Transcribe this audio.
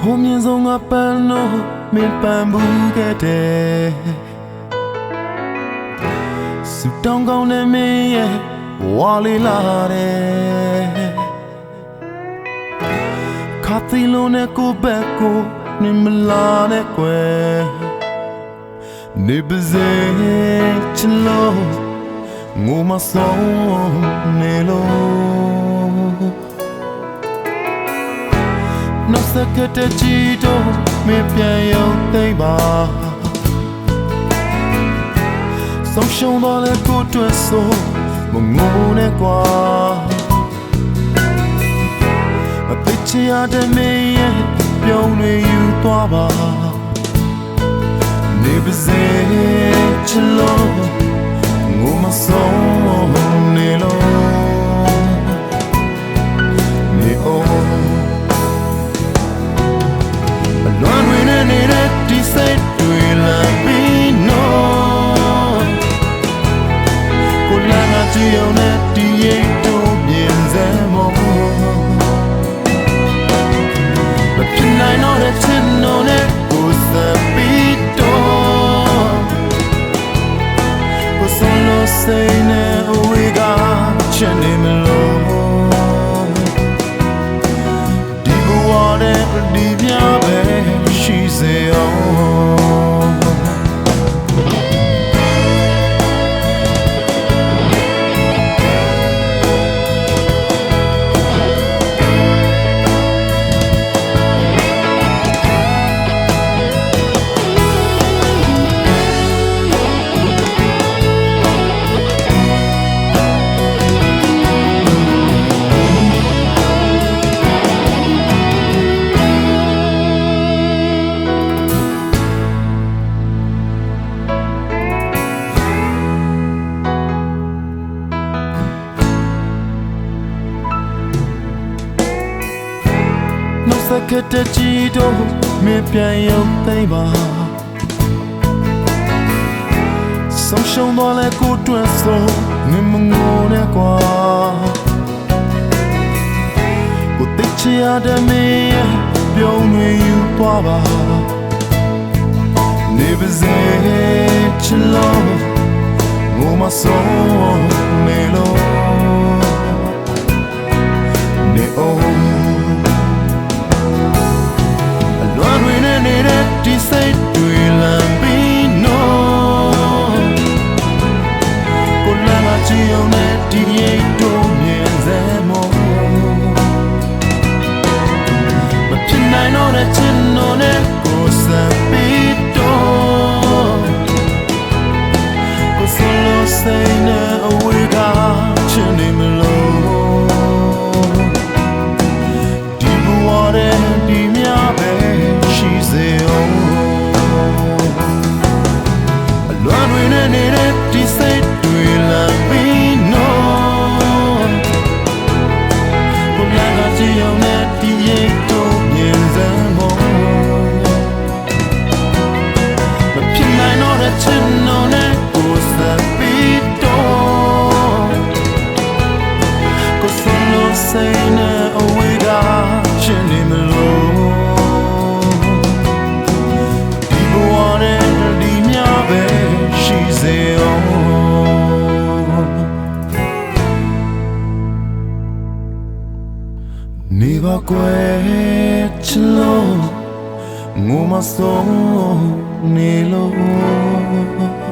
ဟိုမြင်ဆုံးကပန်းလို့မင်းပန်ဘူးခဲ့တယ်စူတောင်းကောင်းတဲ့မင်းရဲ့ဝါလေးလာတယ်ခါသီလုံးနဲ့ကိုဘက်ကိုနေမလာနဲ့ကွယ်နေပါစေချင်လို့ငိုမဆုံးနေလို့ နှုတ်ဆက်တဲ့ကြည်တော့မပြန်ရုံသိမ့်ပါဆုံးရှုံးတော့လေကိုတွေ့ဆိုမငိုနဲ့ကွာအပစ်ချရတဲ့မင်းရဲ့ပြုံးတွေယူသွားပါနေပါစေချစ် လာငါ က်ခဲ့တဲ့ကြည်တော့မပြန်ရုံသိမ့်ပါဆုံးရှုံးတော့လေကိုတွေ့ဆိုမင်းမငိုနဲ့ကွာကိုတိတ်ချရတဲ့မင်းရဲ့ပြုံးတွေယူသွားပါနေပါစေချစ်လို့ငိုမဆုံးနေလို့ အောင် ကွယ်ချလို့ငိုမဆုံးနေလို့